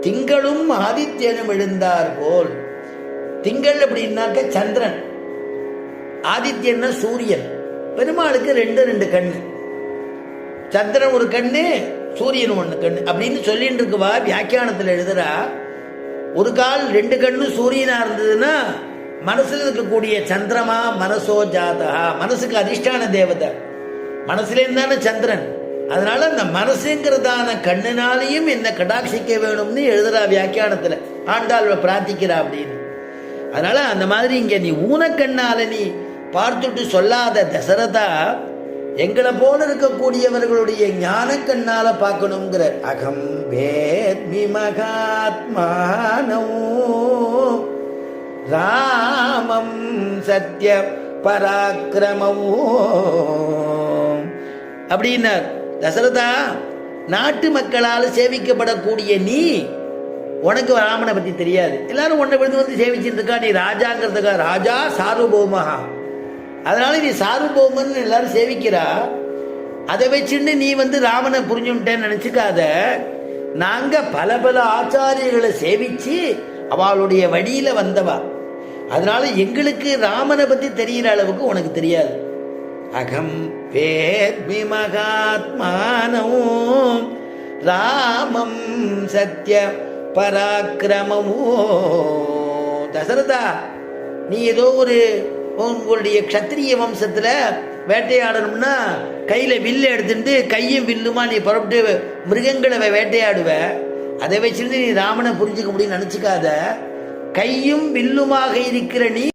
திங்களும் ஆதித்யனும் எழுந்தார் போல். திங்கள் அப்படின்னாக்க சந்திரன். ஆதித்யன்னா சூரியன். பெருமாளுக்கு ரெண்டு ரெண்டு கண்ணு. சந்திரன் ஒரு கண்ணு சூரியன் ஒன்று கண்ணு. அப்படின்னு சொல்லிட்டு இருக்குவா வியாக்கியானத்தில் எழுதுறா ஒரு கால் ரெண்டு கண்ணு சூரியனா இருந்ததுன்னா மனசில் இருக்கக்கூடிய சந்திரமா மனசோ ஜாதா மனசுக்கு அதிஷ்டான தேவதை. மனசுலேருந்து தானே சந்திரன். அதனால அந்த மனசுங்கிறதான கண்ணினாலையும் என்ன கடாட்சிக்க வேணும்னு எழுதுறா வியாக்கியானத்தில். ஆண்டாள் பிரார்த்திக்கிறா அப்படின்னு. அதனால அந்த மாதிரி இங்க நீ ஊனக்கண்ணால நீ பார்த்துட்டு சொல்லாத தசரதா எங்களை போல இருக்கக்கூடியவர்களுடைய ஞான கண்ணால பார்க்கணுங்கிற அகம் வேத்மி மகாத்மானோ. ராமம் சத்ய பராக்கிரமோ. அப்படின்னார். தசரதா நாட்டு மக்களால் சேவிக்கப்படக்கூடிய நீ உனக்கு ராமனை பற்றி தெரியாது. எல்லாரும் உன்னை விழுந்து வந்து சேவிச்சுட்டு இருக்கா? நீ ராஜாங்கிறதுக்கா ராஜா சார்வபௌமஹா அதனால நீ சார்வபௌமன் எல்லாரும் சேவிக்கிறா? அதை வச்சுட்டு நீ வந்து ராமனை புரிஞ்சுட்டேன்னு நினச்சிக்காத. நாங்கள் பல பல ஆச்சாரியர்களை சேவிச்சு அவளுடைய வழியில வந்தவா. அதனால எங்களுக்கு ராமனை பற்றி தெரிகிற அளவுக்கு உனக்கு தெரியாது. அகம் வேத்மி மகாத்மானம் ராமம் சத்ய பராக்கிரமமோ தசரதா நீ ஏதோ ஒரு உங்களுடைய க்ஷத்திரிய வம்சத்தில் வேட்டையாடணும்னா கையில் வில்லு எடுத்துட்டு கையும் வில்லுமா நீ புறப்பட்டு மிருகங்களை வேட்டையாடுவ. அதை வச்சுருந்து நீ ராமனை புரிஞ்சுக்க முடியும்னு நினச்சிக்காத. கையும் வில்லுமாக இருக்கிற நீ